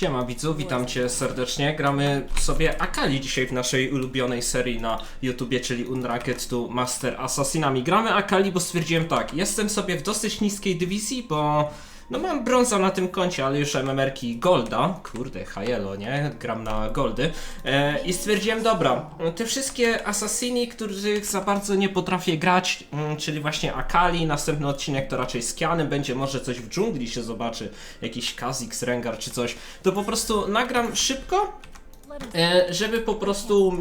Siema widzu, witam cię serdecznie. Gramy sobie Akali dzisiaj w naszej ulubionej serii na YouTubie, czyli Unranked to Master Assassinami. Gramy Akali, bo stwierdziłem tak, jestem sobie w dosyć niskiej dywizji, bo no mam brąza na tym koncie, ale już MMR-ki Golda, kurde, Hajelo, nie? Gram na Goldy. E, I stwierdziłem, dobra, te wszystkie Assassini, których za bardzo nie potrafię grać, mm, czyli właśnie Akali, następny odcinek to raczej z Kianem, będzie może coś w dżungli się zobaczy, jakiś Kha'Zix, Rengar czy coś, to po prostu nagram szybko, E, żeby po prostu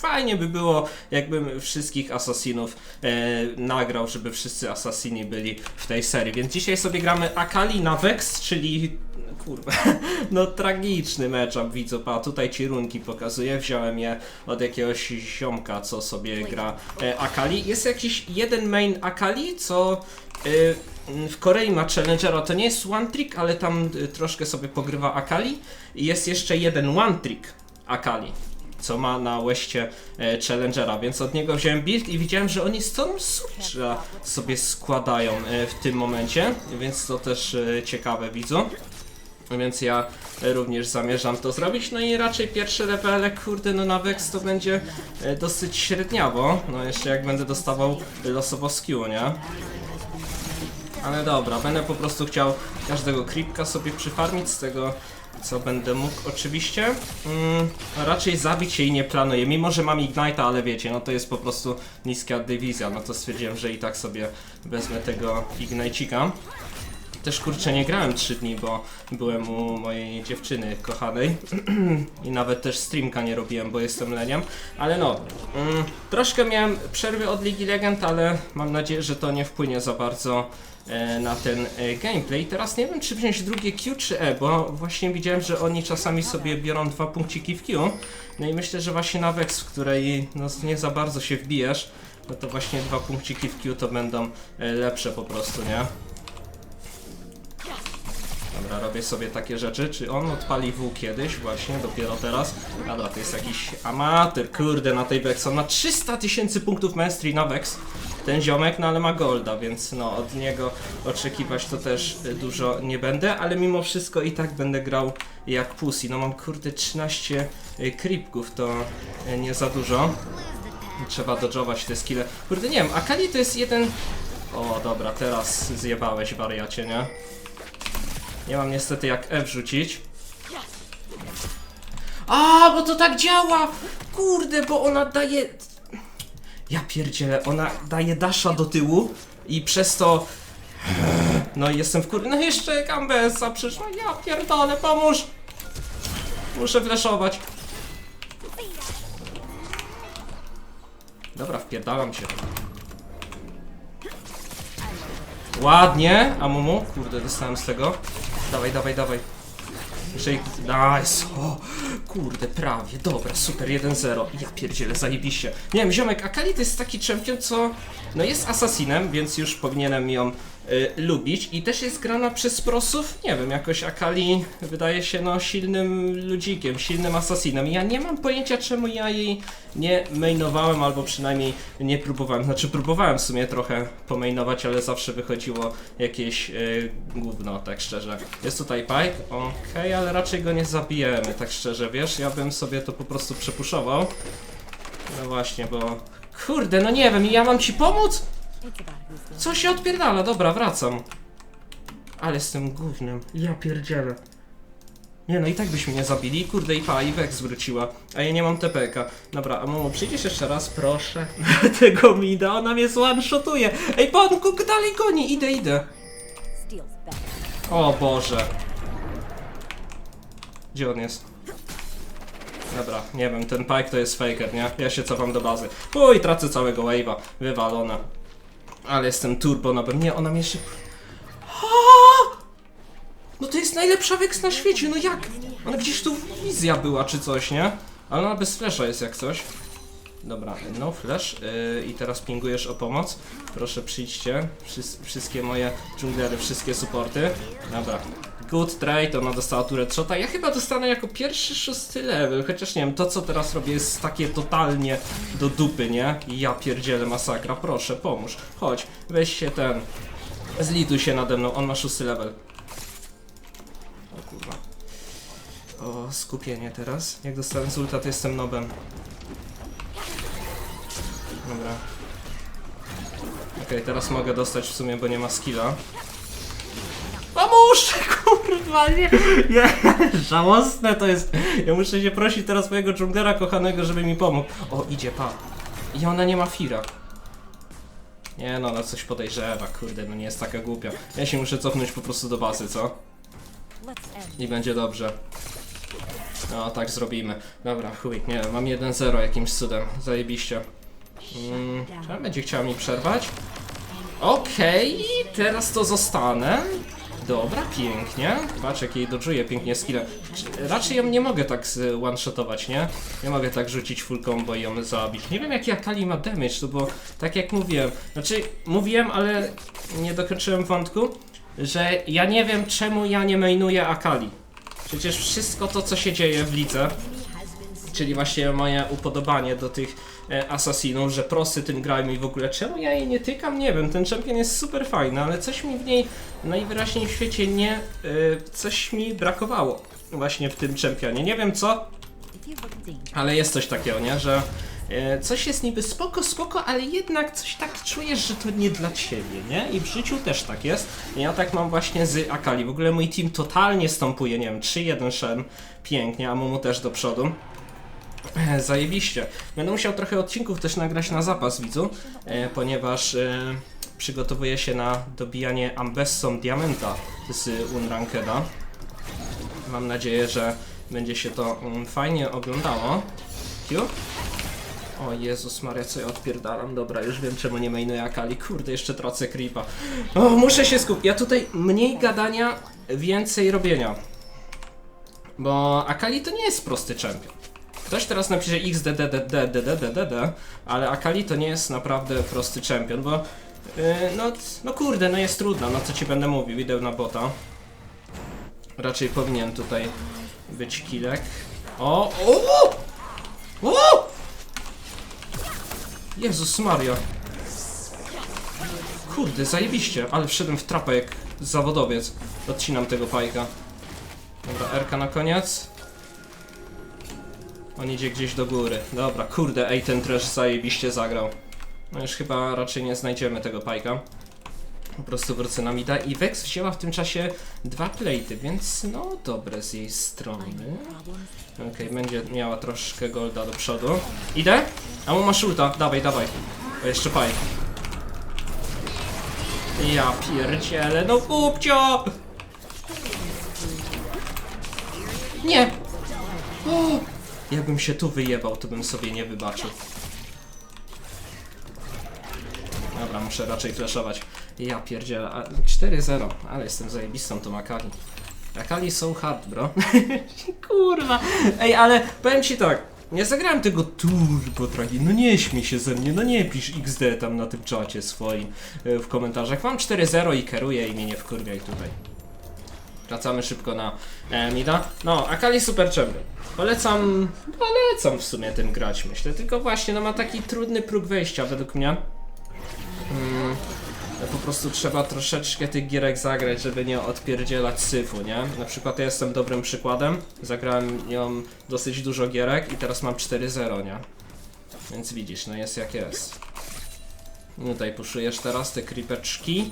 fajnie by było, jakbym wszystkich asasinów e, nagrał, żeby wszyscy asasini byli w tej serii. Więc dzisiaj sobie gramy Akali na Vex, czyli kurwa, no tragiczny matchup widzów, a tutaj ci runki pokazuję, wziąłem je od jakiegoś ziomka, co sobie gra e, Akali. Jest jakiś jeden main Akali, co y, w Korei ma Challengera, to nie jest one trick, ale tam y, troszkę sobie pogrywa Akali. I jest jeszcze jeden one trick Akali, co ma na łeście e, Challengera, więc od niego wziąłem build i widziałem, że oni Storm Surge'a sobie składają e, w tym momencie, więc to też e, ciekawe widzą. Więc ja również zamierzam to zrobić, no i raczej pierwsze levele, kurde, no na Vex to będzie e, dosyć średniawo, no jeszcze jak będę dostawał losowo skill, nie? Ale dobra, będę po prostu chciał każdego creepka sobie przyfarmić z tego co będę mógł oczywiście. Mm, raczej zabić jej nie planuję, mimo że mam Ignite'a, ale wiecie, no to jest po prostu niska dywizja, no to stwierdziłem, że i tak sobie wezmę tego Ignite'ika. Też kurczę nie grałem 3 dni, bo byłem u mojej dziewczyny kochanej i nawet też streamka nie robiłem, bo jestem leniem, ale no, mm, troszkę miałem przerwy od Ligi Legend, ale mam nadzieję, że to nie wpłynie za bardzo e, na ten e, gameplay. Teraz nie wiem, czy wziąć drugie Q czy E, bo właśnie widziałem, że oni czasami sobie biorą dwa punkciki w Q. No i myślę, że właśnie na Vex, w której no, nie za bardzo się wbijesz, no to właśnie dwa punkciki w Q to będą e, lepsze po prostu, nie? Dobra, robię sobie takie rzeczy. Czy on odpali W kiedyś? Właśnie, dopiero teraz. Dobra, to jest jakiś amator, kurde, na tej Vex. On ma 300 tysięcy punktów mastery na Vex. Ten ziomek, no ale ma golda, więc no od niego oczekiwać to też y, dużo nie będę, ale mimo wszystko i tak będę grał jak pussy. No mam kurde 13 y, creepków, to y, nie za dużo. Trzeba dodżować te skille. Kurde, nie wiem, Akali to jest jeden... O, dobra, teraz zjebałeś wariacie, nie? Nie mam niestety jak F rzucić. A, bo to tak działa! Kurde, bo ona daje... Ja pierdzielę, ona daje dasha do tyłu i przez to... No i jestem w kur... No jeszcze Gambesa przyszła, ja pierdolę, pomóż! Muszę flashować. Dobra, wpierdalam się. Ładnie, a Mumu? Kurde, dostałem z tego. Dawaj, dawaj, dawaj. Jeszcze ich... Nice! O, kurde, prawie. Dobra, super, 1-0. Ja pierdzielę, zajebiście. Nie wiem, ziomek, Akali to jest taki czempion, co... No jest asasinem, więc już powinienem ją lubić. I też jest grana przez prosów. Nie wiem, jakoś Akali wydaje się, no, silnym ludzikiem, silnym asasinem. Ja nie mam pojęcia, czemu ja jej nie mainowałem, albo przynajmniej nie próbowałem. Znaczy, próbowałem w sumie trochę pomainować, ale zawsze wychodziło jakieś y, gówno, tak szczerze. Jest tutaj Pike, okej, ale raczej go nie zabijemy, tak szczerze, wiesz? Ja bym sobie to po prostu przepuszował. No właśnie, bo... Kurde, no nie wiem, ja mam ci pomóc? Co się odpierdala? Dobra, wracam. Ale z tym gównem, ja pierdzielę. Nie no, i tak byśmy nie zabili. Kurde, i pa, i Vex wróciła. A ja nie mam TPK. Dobra, a mamo, przyjdziesz jeszcze raz, proszę. Tego mida, ona mnie one-shotuje. Ej, pan Cook dalej goni, idę, idę. O Boże. Gdzie on jest? Dobra, nie wiem, ten Pike to jest faker, nie? Ja się cofam do bazy. Uj, tracę całego wave'a. Wywalona. Ale jestem turbo na Nie, ona mnie jeszcze... No to jest najlepsza Vex na świecie, no jak? Ona gdzieś tu wizja była czy coś, nie? Ale ona bez flasha jest jak coś. Dobra, no flash yy, i teraz pingujesz o pomoc. Proszę przyjdźcie, Wszys wszystkie moje dżunglery, wszystkie supporty. Dobra, good trade, ona dostała turret shota. Ja chyba dostanę jako pierwszy szósty level, chociaż nie wiem, to co teraz robię jest takie totalnie do dupy, nie? Ja pierdzielę masakra, proszę, pomóż, chodź, weź się ten, zlituj się nade mną, on ma szósty level. O kurwa. O, skupienie teraz. Jak ulta, to jestem nobem. Dobra. Okej, teraz mogę dostać w sumie, bo nie ma skilla. Pomóż! Kurwa, nie! nie! Żałosne to jest. Ja muszę się prosić teraz mojego dżunglera kochanego, żeby mi pomógł. O, idzie pa. I ona nie ma fira. Nie no, ona coś podejrzewa, kurde, no nie jest taka głupia. Ja się muszę cofnąć po prostu do bazy, co? I będzie dobrze. No, tak zrobimy. Dobra, chuj, nie mam 1-0 jakimś cudem. Zajebiście. Mm, czy on będzie chciał mi przerwać? Okej, teraz to zostanę. Dobra, pięknie. Patrz, jak jej dodżuję pięknie skillę. Czy- Raczej ją nie mogę tak one-shotować, nie? Nie mogę tak rzucić full combo i ją zabić. Nie wiem, jaki Akali ma damage, to bo tak jak mówiłem. Znaczy, mówiłem, ale nie dokończyłem wątku, że ja nie wiem, czemu ja nie mainuję Akali. Przecież wszystko to, co się dzieje w lidze, czyli właśnie moje upodobanie do tych e, asasinów, że prosty tym grają i w ogóle czemu ja jej nie tykam, nie wiem, ten champion jest super fajny, ale coś mi w niej najwyraźniej w świecie nie, e, coś mi brakowało właśnie w tym championie, nie wiem co, ale jest coś takiego, nie, że e, coś jest niby spoko, spoko, ale jednak coś tak czujesz, że to nie dla ciebie, nie? I w życiu też tak jest. Ja tak mam właśnie z Akali. W ogóle mój team totalnie stąpuje, nie wiem, 3-1 Shen, pięknie, a Mumu też do przodu. E, Zajebiście. Będę musiał trochę odcinków też nagrać na zapas, widzu, e, ponieważ e, przygotowuję się na dobijanie Ambessom Diamenta z Unrankeda. Mam nadzieję, że będzie się to mm, fajnie oglądało. O Jezus Maria, co ja odpierdalam. Dobra, już wiem czemu nie mainuję Akali. Kurde, jeszcze tracę creepa. O, muszę się skupić. Ja tutaj mniej gadania, więcej robienia. Bo Akali to nie jest prosty champion. Ktoś teraz napisze XDDDDDDDD, ale Akali to nie jest naprawdę prosty champion, bo yy, no, no kurde, no jest trudno, no co ci będę mówił, idę na bota. Raczej powinien tutaj być kilek. O! O! O! Jezus Maria. Kurde, zajebiście, ale wszedłem w trapę jak zawodowiec. Odcinam tego pajka. Dobra, Erka na koniec. On idzie gdzieś do góry. Dobra, kurde, ej, ten trash zajebiście zagrał. No już chyba raczej nie znajdziemy tego pajka. Po prostu wrócę na mida i Vex wzięła w tym czasie dwa plejty, więc no dobre z jej strony. Okej, będzie miała troszkę golda do przodu. Idę? A mu masz ulta, dawaj, dawaj. O, jeszcze paj. Ja pierdzielę, no kupcio! Nie! O! Jakbym się tu wyjebał, to bym sobie nie wybaczył. Dobra, muszę raczej flashować. Ja pierdzielę, a 4-0, ale jestem zajebistą tą Akali. Akali są hard, bro. Kurwa. Ej, ale powiem ci tak. Nie zagrałem tego turbo tragi. No nie śmiej się ze mnie, no nie pisz XD tam na tym czacie swoim e, w komentarzach. Mam 4-0 i kieruję i mnie nie wkurwiaj tutaj. Wracamy szybko na e, Mida. No, Akali Super Champion. Polecam, polecam w sumie tym grać, myślę. Tylko właśnie, no ma taki trudny próg wejścia według mnie. Mm, po prostu trzeba troszeczkę tych gierek zagrać, żeby nie odpierdzielać syfu, nie? Na przykład ja jestem dobrym przykładem. Zagrałem ją dosyć dużo gierek i teraz mam 4-0, nie? Więc widzisz, no jest jak jest. Tutaj puszujesz teraz te creepeczki.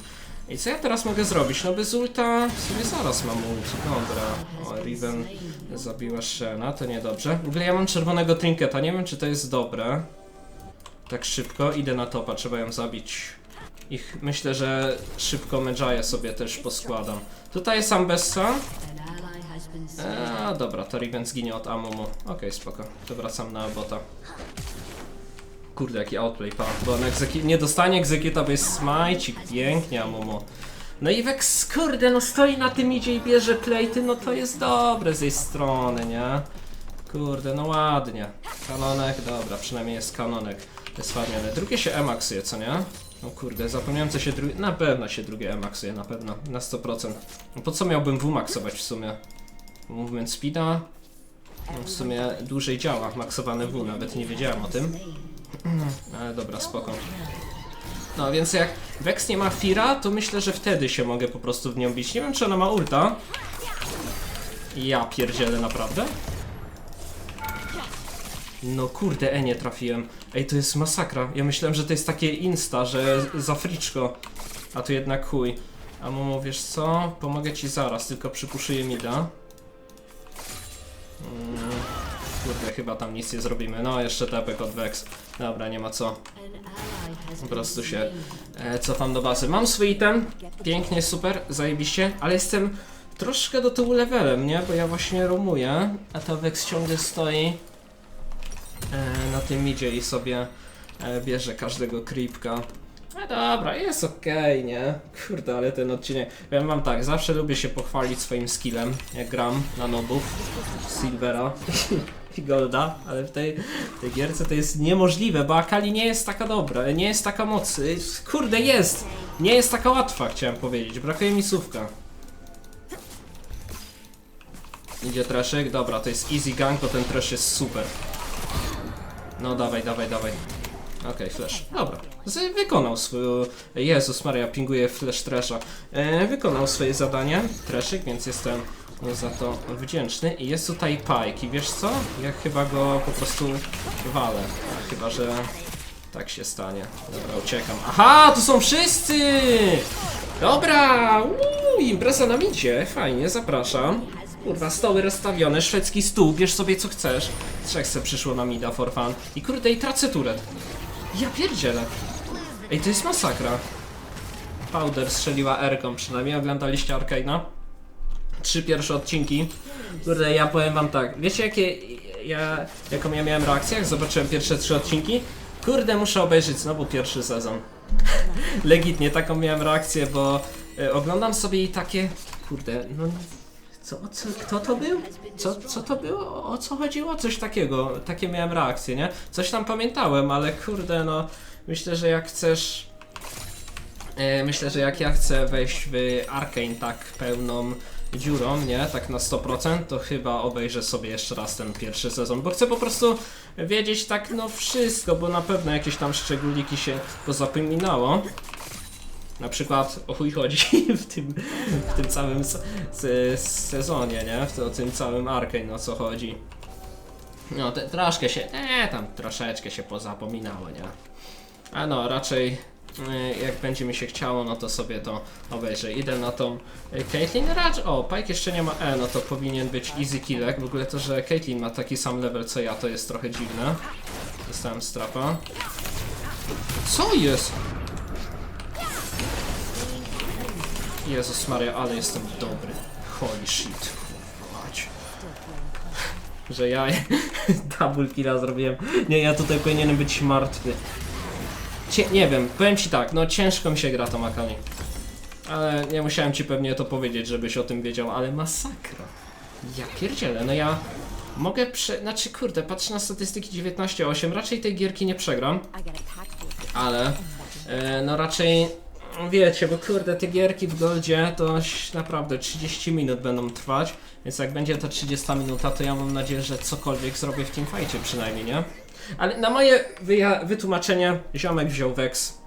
I co ja teraz mogę zrobić? No bez ulta sobie zaraz mam ult. Dobra. O, Riven zabiła Shena, to niedobrze. W ogóle ja mam czerwonego trinketa, nie wiem czy to jest dobre. Tak szybko, idę na topa, trzeba ją zabić. Ich myślę, że szybko Medjaya sobie też poskładam. Tutaj jest Ambessa. Eee, dobra, to Riven zginie od Amumu. Okej, spoko. To wracam na bota. Kurde, jaki outplay, pa. Bo on egzeki- nie dostanie egzekita, bo jest smajcik. Pięknie, Amumu. No i Vex, kurde, no stoi na tym idzie i bierze plejty, no to jest dobre z jej strony, nie? Kurde, no ładnie. Kanonek, dobra, przynajmniej jest kanonek. To jest ładnie, drugie się emaksuje, co nie? No kurde, zapomniałem co się drugie... Na pewno się drugie emaksuje, na pewno, na 100%. No po co miałbym W-maksować w sumie? Movement speeda? No w sumie dłużej działa, maksowane W, nawet nie wiedziałem o tym. Ale dobra, spoko. No więc jak Vex nie ma Fira, to myślę, że wtedy się mogę po prostu w nią bić. Nie wiem czy ona ma ulta. Ja pierdzielę, naprawdę? No kurde, e nie trafiłem. Ej, to jest masakra. Ja myślałem, że to jest takie insta, że za friczko. A tu jednak chuj. A Momo, wiesz co? Pomogę ci zaraz, tylko przypuszuję mida. Mm, kurde, chyba tam nic nie zrobimy. No, jeszcze tepek od Vex. Dobra, nie ma co. Po prostu się e, cofam do bazy. Mam swój item. Pięknie, super, zajebiście, ale jestem troszkę do tyłu levelem, nie? Bo ja właśnie romuję, a ta Vex ciągle stoi e, na tym midzie i sobie e, bierze każdego creepka. No dobra, jest okej, nie? Kurde, ale ten odcinek... Ja mam tak, zawsze lubię się pochwalić swoim skillem, jak gram na nobów, Silvera Golda, ale w tej, w tej gierce to jest niemożliwe, bo Akali nie jest taka dobra, nie jest taka moc... Kurde, jest! Nie jest taka łatwa, chciałem powiedzieć, brakuje mi słówka. Idzie traszek, dobra, to jest easy gang, bo ten trash jest super. No dawaj, dawaj, dawaj. Okej, flash. Dobra. Z wykonał swoją... Jezus Maria, pinguje flash trasha. E, wykonał swoje zadanie, traszyk, więc jestem za to wdzięczny. I jest tutaj Pike i wiesz co? Ja chyba go po prostu walę. Chyba, że tak się stanie. Dobra, uciekam. Aha, tu są wszyscy! Dobra! Uuu, impreza na micie. Fajnie, zapraszam. Kurwa, stoły rozstawione, szwedzki stół, bierz sobie co chcesz. Trzech se przyszło na mida for fun. I kurde, i tracę turet. Ja pierdzielę. Ej, to jest masakra. Powder strzeliła Erką, przynajmniej oglądaliście Arkane'a? Trzy pierwsze odcinki. Kurde, ja powiem wam tak, wiecie jakie ja, jaką ja miałem reakcję, jak zobaczyłem pierwsze trzy odcinki? Kurde, muszę obejrzeć znowu pierwszy sezon. Legitnie taką miałem reakcję, bo y, oglądam sobie i takie, kurde, no co, co, kto to był? Co, co to było? O co chodziło? Coś takiego, takie miałem reakcje, nie? Coś tam pamiętałem, ale kurde, no myślę, że jak chcesz E, Myślę, że jak ja chcę wejść w Arkane tak pełną dziurą, nie, tak na 100%, to chyba obejrzę sobie jeszcze raz ten pierwszy sezon, bo chcę po prostu wiedzieć tak no wszystko, bo na pewno jakieś tam szczególiki się pozapominało. Na przykład o chuj chodzi w tym, w tym całym se, se, sezonie, nie, w tym, całym Arkane, o co chodzi. No, te, troszkę się, e, tam troszeczkę się pozapominało, nie. A no, raczej jak będzie mi się chciało, no to sobie to obejrzę. Idę na tą y, Caitlyn Racz. O, Pike jeszcze nie ma E, no to powinien być easy killek. W ogóle to, że Caitlyn ma taki sam level co ja, to jest trochę dziwne. Dostałem strapa. Co jest? Jezus Maria, ale jestem dobry. Holy shit. Mać. Że ja double killa zrobiłem. Nie, ja tutaj powinienem być martwy. Cie, nie wiem, powiem ci tak, no ciężko mi się gra to Makani. Ale nie musiałem ci pewnie to powiedzieć, żebyś o tym wiedział, ale masakra. Ja pierdzielę, no ja mogę prze... Znaczy kurde, patrzę na statystyki 19-8, raczej tej gierki nie przegram, ale e, no raczej wiecie, bo kurde, te gierki w Goldzie to naprawdę 30 minut będą trwać, więc jak będzie ta 30 minuta, to ja mam nadzieję, że cokolwiek zrobię w teamfightie przynajmniej, nie? Ale na moje wytłumaczenie, ziomek wziął Vex.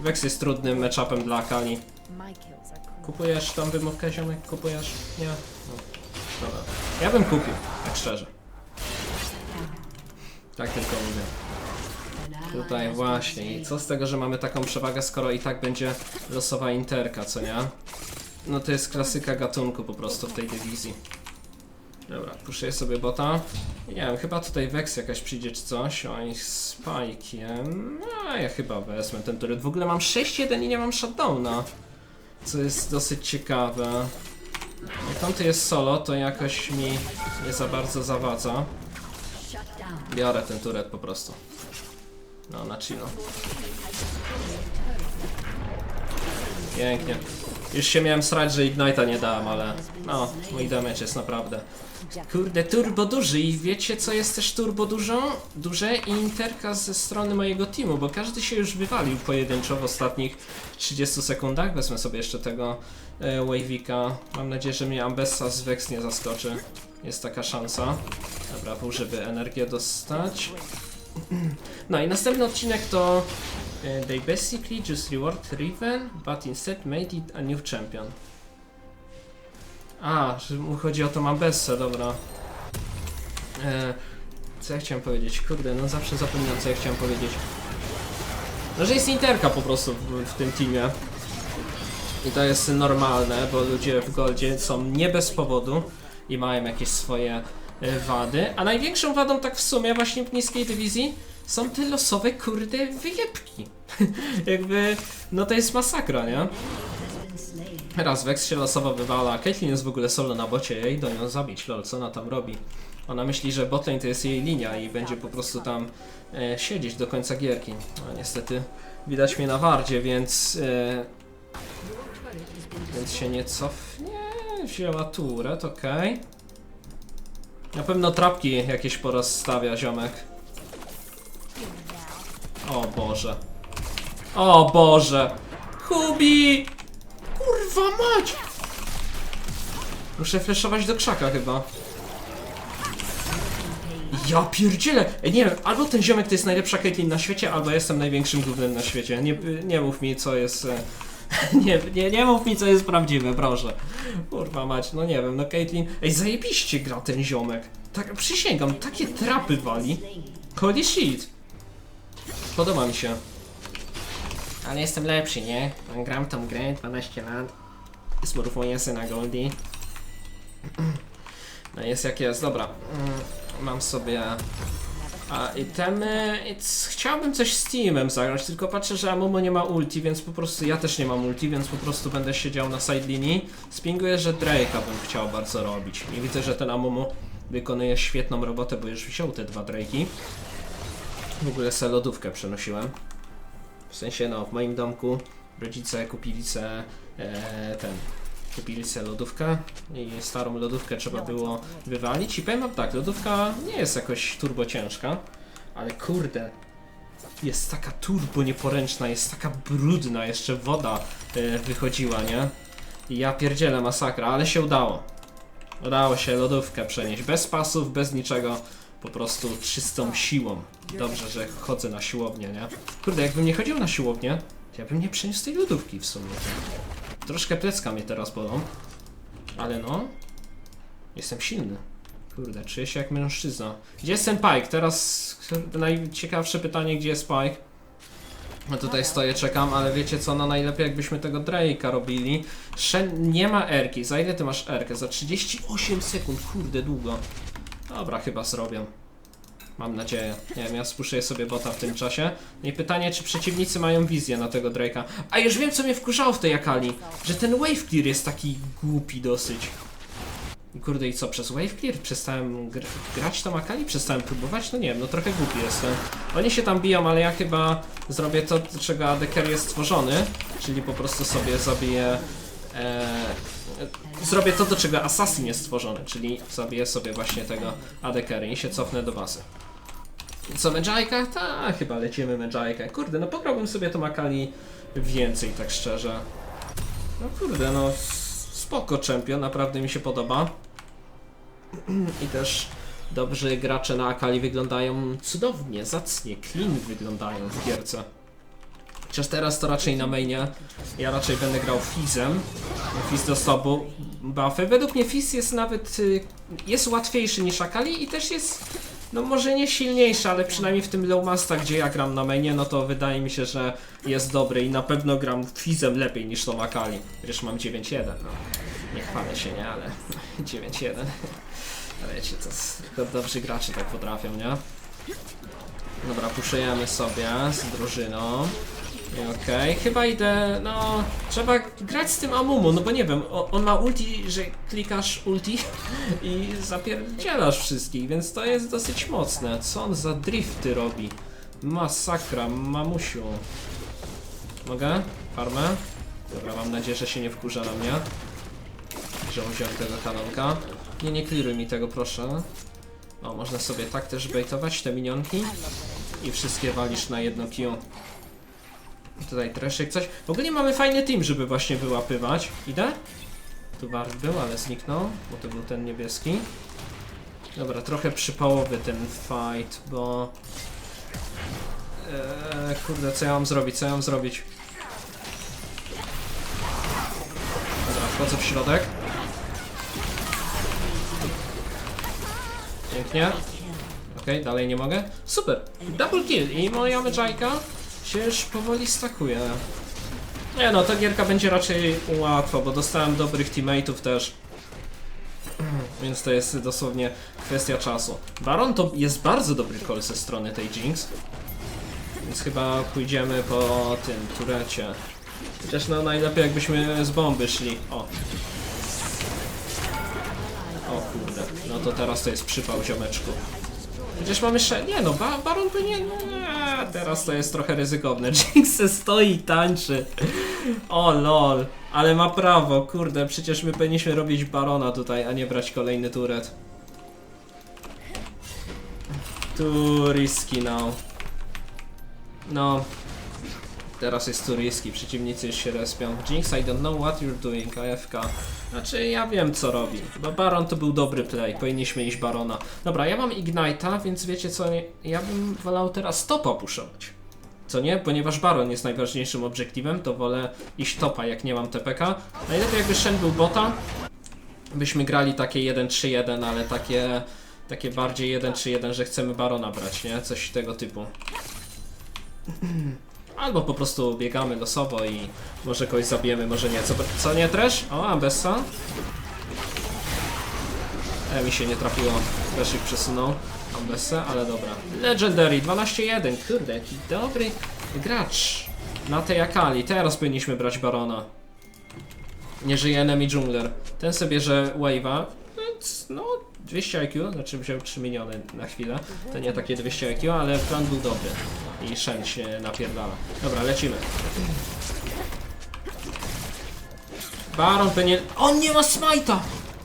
Vex jest trudnym matchupem dla Akali. Kupujesz tą wymówkę, ziomek? Kupujesz? Nie? No. Dobra. Ja bym kupił, tak szczerze. Tak tylko mówię. Tutaj właśnie. I co z tego, że mamy taką przewagę, skoro i tak będzie losowa interka, co nie? No to jest klasyka gatunku po prostu w tej dywizji. Dobra, puszuję sobie bota. Nie wiem, chyba tutaj Vex jakaś przyjdzie czy coś. Oni z Spike'iem. No, ja chyba wezmę ten turret. W ogóle mam 6-1 i nie mam shutdowna. Co jest dosyć ciekawe. Jak tamty jest solo, to jakoś mi nie za bardzo zawadza. Biorę ten turret po prostu. No, na chillu. Pięknie. Już się miałem srać, że Ignite'a nie dałem, ale no, mój damage jest naprawdę Kurde, turbo duży i wiecie co jest też turbo dużo? Duże i interka ze strony mojego teamu, bo każdy się już wywalił pojedynczo w ostatnich 30 sekundach. Wezmę sobie jeszcze tego e, Wavika. Mam nadzieję, że mnie Ambessa z Vex nie zaskoczy. Jest taka szansa. Dobra, był, żeby energię dostać. No i następny odcinek to They basically just reward Riven, but instead made it a new champion. A, chodzi o to mam Bessę, dobra. E, co ja chciałem powiedzieć? Kurde, no zawsze zapominam co ja chciałem powiedzieć. No, że jest interka po prostu w, w tym teamie. I to jest normalne, bo ludzie w Goldzie są nie bez powodu i mają jakieś swoje e, wady. A największą wadą tak w sumie właśnie w niskiej dywizji są te losowe kurde wyjebki. Jakby, no to jest masakra, nie? Raz Vex się losowo wywala, Caitlyn jest w ogóle solo na bocie, ja idę ją zabić, lol, co ona tam robi? Ona myśli, że botlane to jest jej linia i będzie po prostu tam e, siedzieć do końca gierki. No niestety widać mnie na wardzie, więc... E, więc się nie cofnie, wzięła turet, okej. Na pewno trapki jakieś porozstawia ziomek. O Boże. O Boże. Hubi! Kurwa mać! Muszę flashować do krzaka chyba. Ja pierdzielę! Ej, nie wiem, albo ten ziomek to jest najlepsza Caitlyn na świecie, albo jestem największym gównem na świecie. Nie, nie mów mi co jest... e, Nie, nie, nie mów mi co jest prawdziwe, proszę. Kurwa mać, no nie wiem, no Caitlyn... Ej, zajebiście gra ten ziomek. Tak, przysięgam, takie trapy wali. Holy shit. Podoba mi się. Ale jestem lepszy, nie? Gram tą grę 12 lat. Smurfuję se na Goldie. No jest jak jest, dobra. Mm, Mam sobie a itemy. Chciałbym coś z teamem zagrać, tylko patrzę, że Amumu nie ma ulti, więc po prostu ja też nie mam ulti, więc po prostu będę siedział na side linii. Spinguję, że Drake'a bym chciał bardzo robić. I widzę, że ten Amumu wykonuje świetną robotę, bo już wziął te dwa Drake'i. W ogóle se lodówkę przenosiłem. W sensie, no, w moim domku rodzice kupili se e, ten. Kupili se lodówkę i starą lodówkę trzeba było wywalić. I powiem wam tak, lodówka nie jest jakoś turbo ciężka, ale kurde, jest taka turbo nieporęczna, jest taka brudna, jeszcze woda e, wychodziła, nie? I ja pierdzielę masakra, ale się udało. Udało się lodówkę przenieść bez pasów, bez niczego, po prostu czystą siłą. Dobrze, że chodzę na siłownię, nie? Kurde, jakbym nie chodził na siłownię, to ja bym nie przeniósł tej lodówki w sumie. Troszkę plecka mnie teraz bolą, ale no, jestem silny. Kurde, czuję się jak mężczyzna. Gdzie jest ten Pike? Teraz najciekawsze pytanie, gdzie jest Pike? No tutaj stoję, czekam, ale wiecie co, no najlepiej jakbyśmy tego Drake'a robili. Shen nie ma Erki. Za ile ty masz Erkę? Za 38 sekund, kurde, długo. Dobra, chyba zrobię. Mam nadzieję. Nie wiem, ja spuszuję sobie bota w tym czasie. No I pytanie, czy przeciwnicy mają wizję na tego Drake'a. A już wiem, co mnie wkurzało w tej Akali. Że ten wave clear jest taki głupi dosyć. Kurde, i co, przez wave clear przestałem gr grać tą Akali? Przestałem próbować? No nie wiem, no trochę głupi jestem. Oni się tam biją, ale ja chyba zrobię to, do czego AD Carry jest stworzony. Czyli po prostu sobie zabiję... E, zrobię to, do czego Assassin jest stworzony, czyli zabiję sobie właśnie tego AD Carry i się cofnę do bazy. Co, Medjajka? Tak, chyba lecimy Medjajkę. Kurde, no pograłbym sobie tą Akali więcej, tak szczerze. No kurde, no spoko champion, naprawdę mi się podoba. I też dobrzy gracze na Akali wyglądają cudownie, zacnie, clean wyglądają w gierce. Chociaż teraz to raczej na mainie, ja raczej będę grał Fizem. Fiz dostał bu- buffy. Według mnie Fiz jest nawet, y, jest łatwiejszy niż Akali i też jest, no może nie silniejszy, ale przynajmniej w tym Lowmasta, gdzie ja gram na mainie, no to wydaje mi się, że jest dobry i na pewno gram Fizem lepiej niż tą Akali. Wiesz, mam 9-1, no. Nie chwalę się, nie, ale 9-1. Ale wiecie, to tylko dobrzy gracze tak potrafią, nie? Dobra, puszujemy sobie z drużyną. Okej, chyba idę, no... Trzeba grać z tym Amumu, no bo nie wiem, on ma ulti, że klikasz ulti i zapierdzielasz wszystkich, więc to jest dosyć mocne. Co on za drifty robi? Masakra, mamusiu. Mogę? Farmę? Dobra, mam nadzieję, że się nie wkurza na mnie. Że wziąłem tego kanonka. Nie, nie kliruj mi tego, proszę. O, można sobie tak też baitować te minionki. I wszystkie walisz na jedno Q. Tutaj treszek coś. Ogólnie mamy fajny team, żeby właśnie wyłapywać. Idę? Tu Bart był, ale zniknął, bo to był ten niebieski. Dobra, trochę przypałowy ten fight, bo... Eee, kurde, co ja mam zrobić, co ja mam zrobić? Dobra, wchodzę w środek. Pięknie. Okej, okay, dalej nie mogę. Super! Double kill i moja medżajka się już powoli stakuje. Nie no, ta gierka będzie raczej łatwa, bo dostałem dobrych teammateów też. Więc to jest dosłownie kwestia czasu. Baron to jest bardzo dobry call ze strony tej Jinx. Więc chyba pójdziemy po tym turecie. Chociaż no najlepiej jakbyśmy z bomby szli. O. O kurde. No to teraz to jest przypał ziomeczku. Chociaż mamy jeszcze... Nie no, ba Baron by nie... Teraz to jest trochę ryzykowne. Jinx stoi i tańczy. O lol. Ale ma prawo, kurde, przecież my powinniśmy robić Barona tutaj, a nie brać kolejny turet. Tu riski no. No. Teraz jest tu riski, przeciwnicy już się respią. Jinx, I don't know what you're doing, AFK. Znaczy, ja wiem co robi. Bo Baron to był dobry play, powinniśmy iść Barona. Dobra, ja mam Ignite'a, więc wiecie co, ja bym wolał teraz topa puszować. Co nie? Ponieważ Baron jest najważniejszym obiektywem, to wolę iść topa, jak nie mam TPK. Najlepiej jakby Shen był bota, byśmy grali takie 1-3-1, ale takie, takie bardziej 1-3-1, że chcemy Barona brać, nie? Coś tego typu. Albo po prostu biegamy losowo i może kogoś zabijemy, może nie. Co, co nie trash? O, Ambessa. E, mi się nie trafiło. Też ich przesunął. Ambessa, ale dobra. Legendary 12-1. Kurde, jaki dobry gracz. Na tej Akali. Teraz powinniśmy brać Barona. Nie żyje enemy jungler. Ten sobie bierze wave'a. No, 200 IQ, znaczy wziął 3 miniony na chwilę. To nie takie 200 IQ, ale plan był dobry. I Shen się napierdala. Dobra, lecimy. Baron powinien... On nie ma smajta!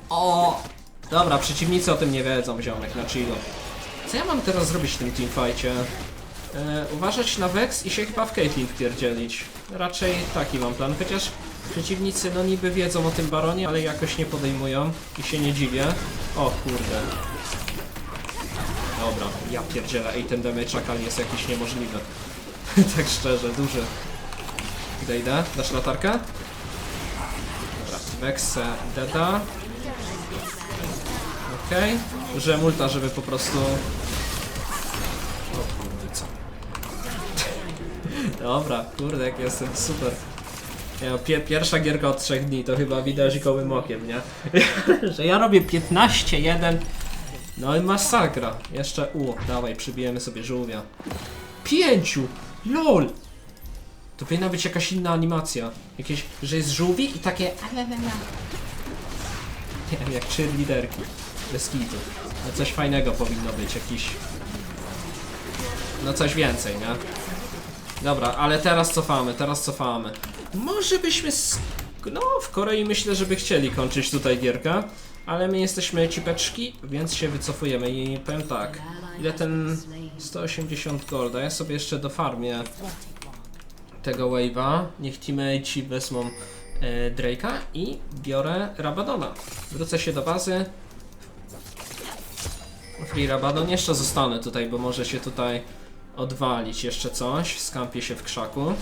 O! Dobra, przeciwnicy o tym nie wiedzą, ziomek, na chillu. Co ja mam teraz zrobić w tym teamfightie? E, uważać na Vex i się chyba w Caitlyn wpierdzielić. Raczej taki mam plan, chociaż przeciwnicy no niby wiedzą o tym baronie, ale jakoś nie podejmują i się nie dziwię. O kurde. Dobra, ja pierdzielę, ej ten damage Akali jest jakiś niemożliwy. tak szczerze, duży. Idę, idę. Dasz latarkę? Dobra, Vex e, deda. Okej. Użyłem multa, żeby po prostu... O kurde, co? Dobra, kurde, jak jestem super. Pierwsza gierka od 3 dni, to chyba widać gołym okiem, nie? Że ja robię 15-1. No i masakra. Jeszcze U, dawaj, przybijemy sobie żółwia. Pięciu! LOL! To powinna być jakaś inna animacja. Jakieś, że jest żółwi i takie... Nie wiem, jak cheerleaderki. Bez kitu. No coś fajnego powinno być, jakiś... No coś więcej, nie? Dobra, ale teraz cofamy, teraz cofamy. Może byśmy... No, w Korei myślę, żeby chcieli kończyć tutaj gierkę. Ale my jesteśmy cipeczki, więc się wycofujemy i powiem tak. Ile ten 180 golda? Ja sobie jeszcze dofarmię tego wave'a. Niech teammateci wezmą e, Drake'a i biorę Rabadona. Wrócę się do bazy. Free Rabadon. Jeszcze zostanę tutaj, bo może się tutaj odwalić jeszcze coś. Skampię się w krzaku.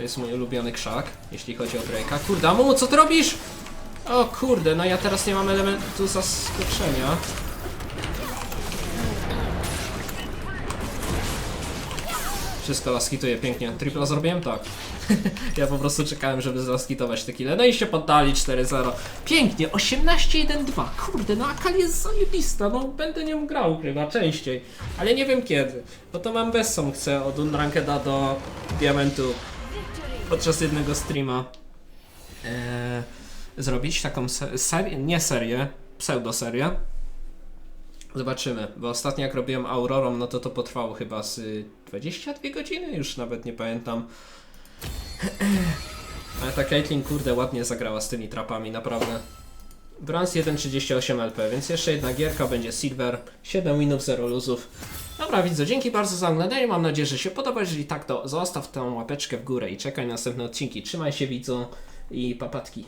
To jest mój ulubiony krzak, jeśli chodzi o Drake'a. Kurde, Amumu, co ty robisz? O kurde, no ja teraz nie mam elementu zaskoczenia. Wszystko laskituje pięknie. Tripla zrobiłem? Tak. ja po prostu czekałem, żeby zlaskitować te kile. No i się poddali 4-0. Pięknie, 18-1-2. Kurde, no Akali jest zajebista. No będę nią grał chyba częściej. Ale nie wiem kiedy. Bo to mam Besson chcę od Unrankeda do Diamentu podczas jednego streama eee, zrobić taką se- serię, nie serię, pseudo-serię. Zobaczymy, bo ostatnio jak robiłem Aurorą, no to to potrwało chyba z y, 22 godziny, już nawet nie pamiętam. Ale ta Caitlyn, kurde, ładnie zagrała z tymi trapami, naprawdę. Bronze 1.38 LP, więc jeszcze jedna gierka, będzie Silver, 7 winów, 0 luzów. Dobra widzę, dzięki bardzo za oglądanie, mam nadzieję, że się podoba, jeżeli tak to zostaw tą łapeczkę w górę i czekaj na następne odcinki. Trzymaj się widzu i papatki.